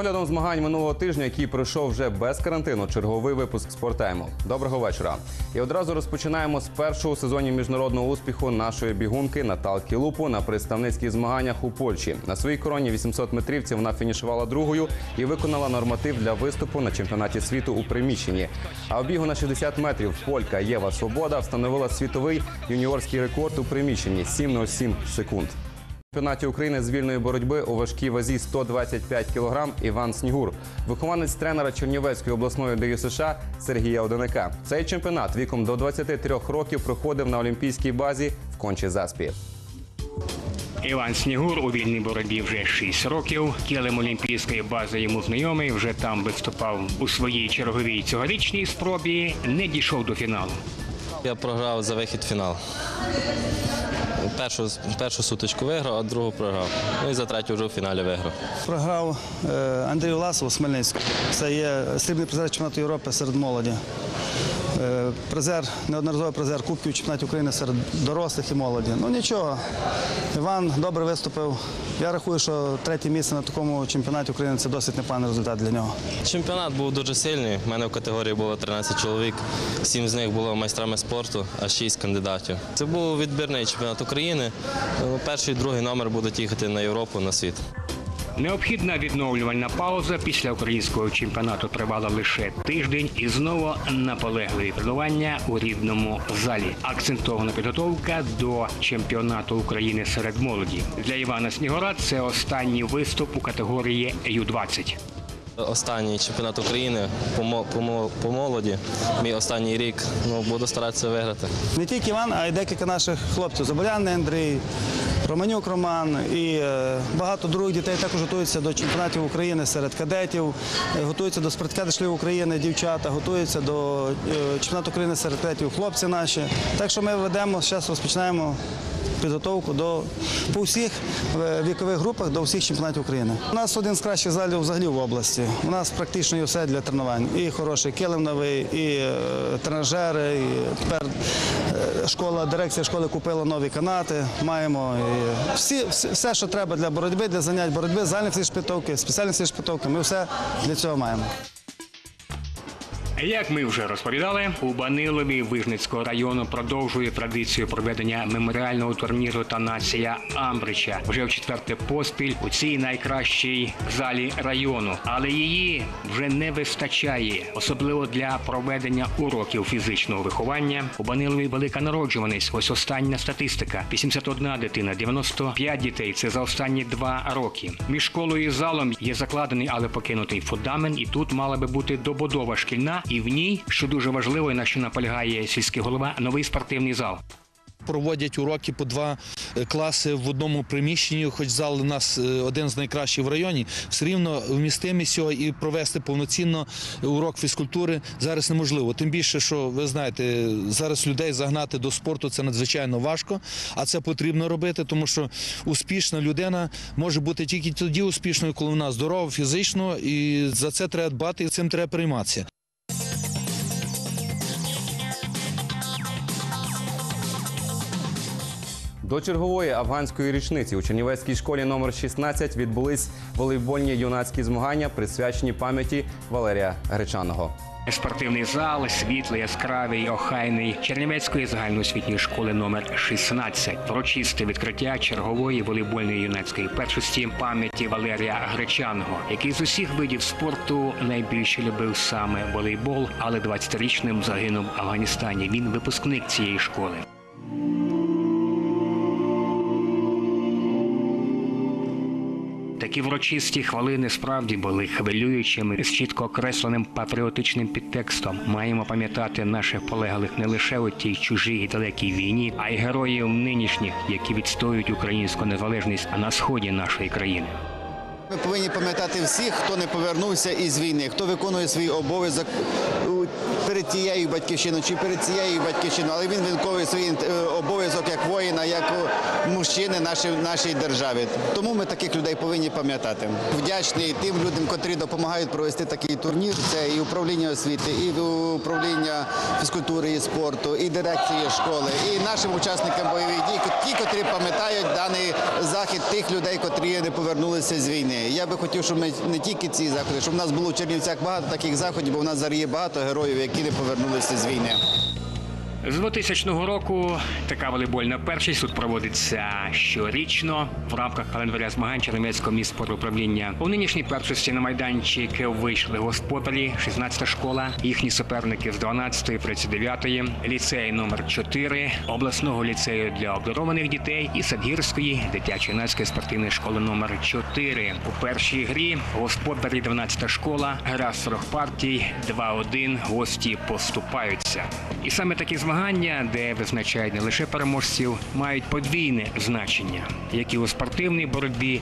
Оглядом змагань минулого тижня, який пройшов вже без карантину, черговий випуск спортайму. Доброго вечора. І одразу розпочинаємо з першого сезоні міжнародного успіху нашої бігунки Наталки Лупу на представницьких змаганнях у Польщі. На своїй короні 800 метрівців вона фінішувала другою і виконала норматив для виступу на чемпіонаті світу у приміщенні. А у бігу на 60 метрів полька Єва Свобода встановила світовий юніорський рекорд у приміщенні 7,07 секунд. Чемпіонаті України з вільної боротьби у важкій вазі 125 кг Іван Снігур, вихованець тренера Чернівецької обласної ДЮСШ Сергія Одиника. Цей чемпіонат віком до 23 років проходив на олімпійській базі в Кончі Заспі. Іван Снігур у вільній боротьбі вже 6 років. Килим олімпійської бази йому знайомий. Вже там виступав у своїй черговій цьогорічній спробі. Не дійшов до фіналу. Я програв за вихід в фінал. Першу, першу сутичку виграв, а другу програв. Ну і за третю вже в фіналі виграв. Програв е, Андрію Ласову з Хмельницького. Це є срібний призер чемпіонату Європи серед молоді. Е, Призер, неодноразовий призер Кубків чемпіонатів України серед дорослих і молоді. Ну нічого. Іван добре виступив. Я рахую, що третє місце на такому чемпіонаті України це досить непоганий результат для нього. Чемпіонат був дуже сильний. У мене в категорії було 13 чоловік. Сім з них було майстрами спорту, а шість кандидатів. Це був відбірний чемпіонат України. Ну, Перший і другий номер будуть їхати на Європу, на світ. Необхідна відновлювальна пауза після українського чемпіонату тривала лише тиждень і знову наполегливі тренування у рідному залі. Акцентована підготовка до чемпіонату України серед молоді. Для Івана Снігора це останній виступ у категорії Ю-20. Останній чемпіонат України по, по, по молоді. Мій останній рік. Ну, буду старатися виграти. Не тільки Іван, а й декілька наших хлопців. Заболяний Андрій, Романюк Роман і е, багато других дітей також готуються до чемпіонатів України серед кадетів, е, готуються до спорткадешлів України, дівчата, готуються до е, чемпіонату України серед кадетів хлопці наші. Так що ми ведемо, зараз розпочинаємо підготовку до по всіх вікових групах до всіх чемпіонатів України. У нас один з кращих залів взагалі в області. У нас практично є все для тренувань. І хороший килим новий, і тренажери, і тепер школа, дирекція школи купила нові канати. Маємо всі, всі- все, що треба для боротьби, для занять боротьби, зальні шпитовки, спеціальні шпитовки. Ми все для цього маємо. Як ми вже розповідали, у Банилові Вижницького району продовжує традицію проведення меморіального турніру та нація Амбрича вже в четверте поспіль у цій найкращій залі району. Але її вже не вистачає, особливо для проведення уроків фізичного виховання. У Банилові велика народжуваність. Ось остання статистика: 81 дитина, 95 дітей. Це за останні два роки. Між школою і залом є закладений, але покинутий фундамент, і тут мала би бути добудова шкільна, і в ній, що дуже важливо, і на що наполягає сільський голова, новий спортивний зал. Проводять уроки по два е, класи в одному приміщенні, хоч зал у нас е, один з найкращих в районі, все рівно вмістимість цього і провести повноцінно урок фізкультури зараз неможливо. Тим більше, що ви знаєте, зараз людей загнати до спорту це надзвичайно важко, а це потрібно робити, тому що успішна людина може бути тільки тоді успішною, коли вона здорова фізично, і за це треба дбати, і цим треба прийматися. До чергової афганської річниці у Чернівецькій школі номер 16 відбулись волейбольні юнацькі змагання, присвячені пам'яті Валерія Гречаного. Спортивний зал, світлий, яскравий, охайний Чернівецької загальноосвітньої школи номер 16. Урочисте відкриття чергової волейбольної юнацької першості пам'яті Валерія Гречаного, який з усіх видів спорту найбільше любив саме волейбол, але 20-річним загинув в Афганістані. Він випускник цієї школи. Такі врочисті хвилини справді були хвилюючими з чітко окресленим патріотичним підтекстом. Маємо пам'ятати наших полеглих не лише у тій чужій і далекій війні, а й героїв нинішніх, які відстоюють українську незалежність на сході нашої країни. Ми повинні пам'ятати всіх, хто не повернувся із війни, хто виконує свій обов'язок перед тією батьківщиною чи перед цією батьківщиною, але він виконує свій е, обов'язок як воїна, як мужчини нашої, нашій державі. Тому ми таких людей повинні пам'ятати. Вдячний тим людям, котрі допомагають провести такий турнір. Це і управління освіти, і управління фізкультури і спорту, і дирекції школи, і нашим учасникам бойових дій, ті, котрі пам'ятають даний захід тих людей, котрі не повернулися з війни. Я би хотів, щоб ми не тільки ці заходи, щоб в нас було в Чернівцях багато таких заходів, бо в нас зараз є багато героїв, які не повернулися з війни. З 2000 року така волейбольна першість тут проводиться щорічно в рамках календаря змагань Чернівецького міського управління. У нинішній першості на майданчик вийшли господарі, 16 школа, їхні суперники з 12 39 ліцей номер 4 обласного ліцею для обдарованих дітей і Садгірської дитячо-юнацької спортивної школи номер 4 У першій грі господарі 12 школа, гра з 40 партій, 2-1, гості поступаються. І саме такі змагання, де визначають не лише переможців, мають подвійне значення, які у спортивній боротьбі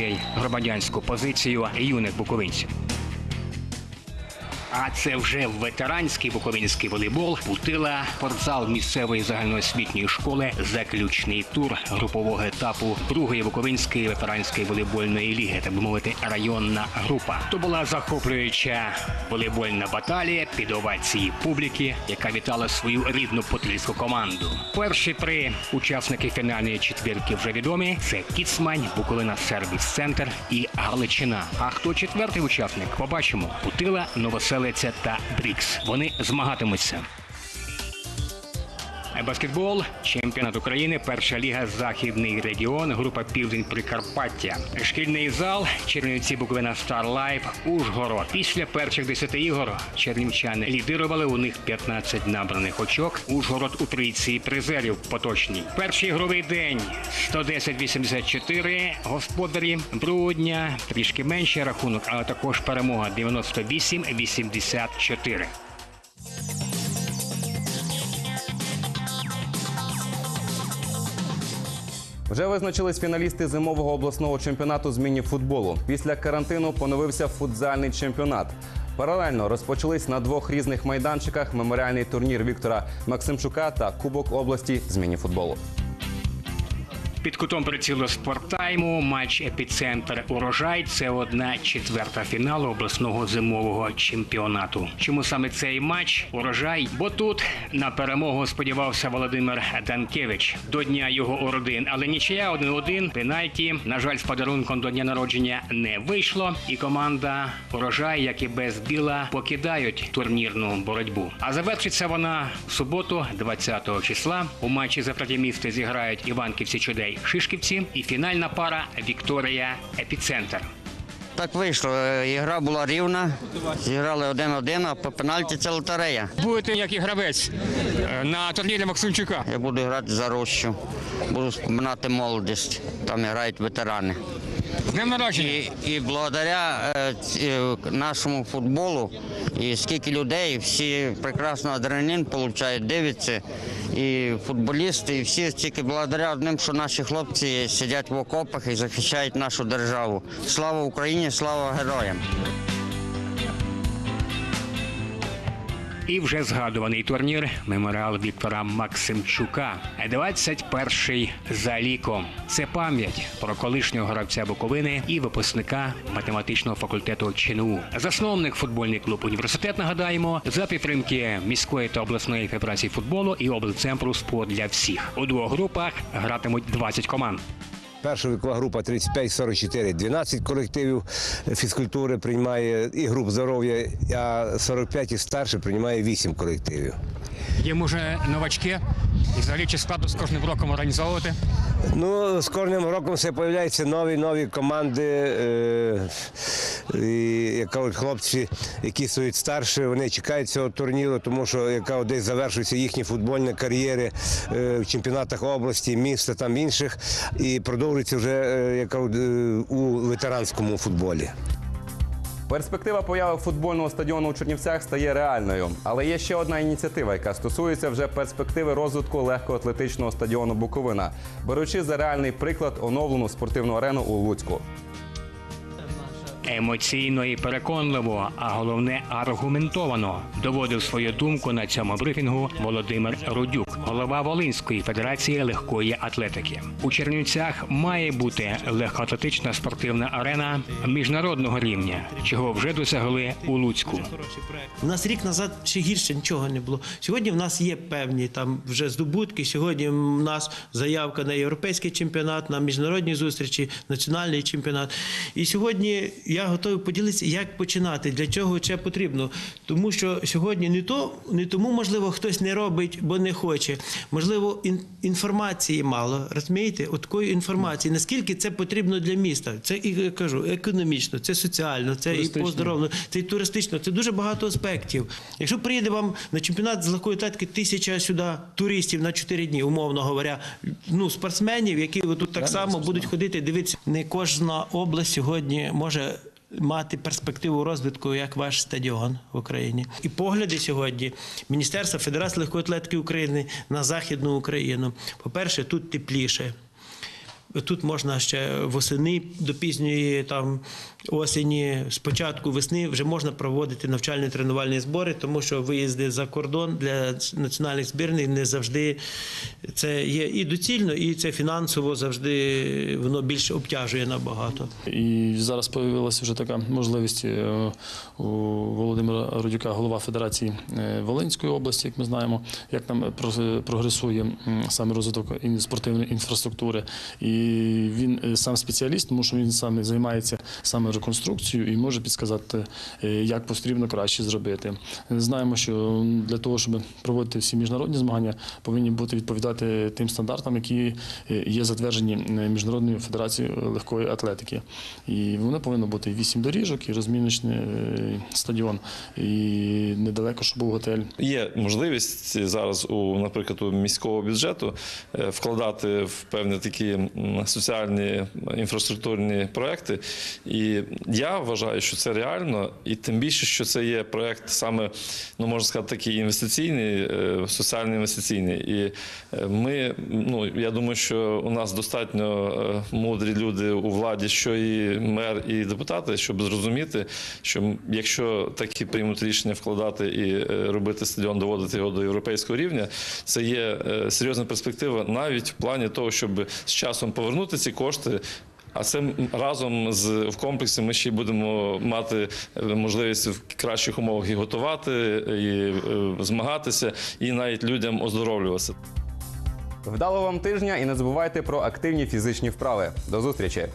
й громадянську позицію юних буковинців. А це вже ветеранський буковинський волейбол. Путила спортзал місцевої загальноосвітньої школи. Заключний тур групового етапу другої буковинської ветеранської волейбольної ліги, так би мовити, районна група. То була захоплююча волейбольна баталія під овації публіки, яка вітала свою рідну путильську команду. Перші три учасники фінальної четвірки вже відомі: це Кіцмань, Буковина Сервіс Центр і Галичина. А хто четвертий учасник? Побачимо. Путила, Новоселиця та Брікс. Вони змагатимуться. Баскетбол, чемпіонат України, перша ліга Західний регіон, група Південь Прикарпаття. Шкільний зал, Чернівці Буковина Стар Лайф, Ужгород. Після перших 10 ігор чернівчани лідирували у них 15 набраних очок. Ужгород у трійці призерів поточній. Перший ігровий день 110-84. Господарі другого дня трішки менше рахунок, але також перемога 98-84. Вже визначились фіналісти зимового обласного чемпіонату з міні-футболу. Після карантину поновився футзальний чемпіонат. Паралельно розпочались на двох різних майданчиках меморіальний турнір Віктора Максимчука та Кубок області з міні-футболу. Під кутом прицілу спорттайму матч епіцентр урожай. Це одна четверта фіналу обласного зимового чемпіонату. Чому саме цей матч урожай? Бо тут на перемогу сподівався Володимир Данкевич до дня його уродин, але нічия 1-1, пенальті. На жаль, з подарунком до дня народження не вийшло, і команда урожай, як і без біла, покидають турнірну боротьбу. А завершиться вона в суботу, 20 числа. У матчі за третє місце зіграють Іванківці Чудей Шишківці і фінальна пара Вікторія Епіцентр. Так вийшло. Е, Ігра була рівна. Зіграли один-один, а по пенальті це лотерея. Будете як і гравець е, на турнірі Максимчука. Я буду грати за Рощу, буду споминати молодість. Там грають ветерани. І, і благодаря е, е, нашому футболу, і скільки людей, всі прекрасно адреналін получають, дивляться. І футболісти, і всі тільки благодаря одним, що наші хлопці сидять в окопах і захищають нашу державу. Слава Україні, слава героям! І вже згадуваний турнір меморіал Віктора Максимчука. 21-й за ліком. Це пам'ять про колишнього гравця Буковини і випускника математичного факультету ЧНУ. Засновник футбольний клуб університет. Нагадаємо за підтримки міської та обласної федерації футболу і облцентру спорт для всіх. У двох групах гратимуть 20 команд. Перша вікова група 35-44, 12 колективів фізкультури приймає і груп здоров'я, а 45 і старше приймає 8 колективів. Є може новачки і взагалі чи складно з кожним роком організовувати. Ну, з кожним роком все з'являються нові нові команди. Е, і, як кажуть, хлопці, які стоять старші, вони чекають цього турніру, тому що яка десь завершуються їхні футбольні кар'єри е, в чемпіонатах області, міста там інших, і продовжується вже е, як кажуть, е, у ветеранському футболі. Перспектива появи футбольного стадіону у Чернівцях стає реальною. Але є ще одна ініціатива, яка стосується вже перспективи розвитку легкоатлетичного стадіону Буковина, беручи за реальний приклад оновлену спортивну арену у Луцьку. Емоційно і переконливо, а головне аргументовано. Доводив свою думку на цьому брифінгу Володимир Рудюк, голова Волинської федерації легкої атлетики. У Чернівцях має бути легкоатлетична спортивна арена міжнародного рівня, чого вже досягли у Луцьку. У нас рік назад ще гірше нічого не було. Сьогодні в нас є певні там вже здобутки. Сьогодні в нас заявка на європейський чемпіонат, на міжнародні зустрічі, національний чемпіонат. І сьогодні я готовий поділитися, як починати, для чого це потрібно. Тому що сьогодні не то, не тому, можливо, хтось не робить, бо не хоче. Можливо, ін- інформації мало. Розумієте? От такої інформації, наскільки це потрібно для міста. Це і я кажу, економічно, це соціально, це і поздоровно, це і туристично. Це дуже багато аспектів. Якщо приїде вам на чемпіонат з легкої атлетики тисяча сюди туристів на 4 дні, умовно говоря, ну спортсменів, які тут так само будуть ходити, дивитися. Не кожна область сьогодні може. Мати перспективу розвитку як ваш стадіон в Україні, і погляди сьогодні Міністерства Федерації легкої атлетики України на західну Україну. По-перше, тут тепліше. Тут можна ще восени до пізньої там осені, спочатку весни вже можна проводити навчальні тренувальні збори, тому що виїзди за кордон для національних збірних не завжди це є і доцільно, і це фінансово завжди воно більше обтяжує набагато. І зараз з'явилася вже така можливість е, у Володимира Рудюка, голова Федерації е, Волинської області, як ми знаємо, як там про- прогресує саме розвиток спортивної інфраструктури. І він е, сам спеціаліст, тому що він саме займається саме реконструкцією і може підсказати, е, як потрібно краще зробити. Знаємо, що для того, щоб проводити всі міжнародні змагання, повинні бути відповідати тим стандартам, які е, є затверджені Міжнародною федерацією легкої атлетики. І воно повинно бути вісім доріжок, і розміночний стадіон, і недалеко, щоб був готель. Є можливість зараз у, наприклад, у міського бюджету вкладати в певні такі соціальні інфраструктурні проекти. І я вважаю, що це реально, і тим більше, що це є проект саме, ну можна сказати, такий інвестиційний, е, соціально-інвестиційний. І е, ми, ну я думаю, що у нас достатньо е, мудрі люди у владі, що і мер, і депутати, щоб зрозуміти, що якщо такі приймуть рішення вкладати і робити стадіон, доводити його до європейського рівня, це є серйозна перспектива навіть в плані того, щоб з часом повернути ці кошти. А це разом з в комплексі ми ще будемо мати е, можливість в кращих умовах і готувати, і е, змагатися, і навіть людям оздоровлюватися. Вдалого вам тижня і не забувайте про активні фізичні вправи. До зустрічі!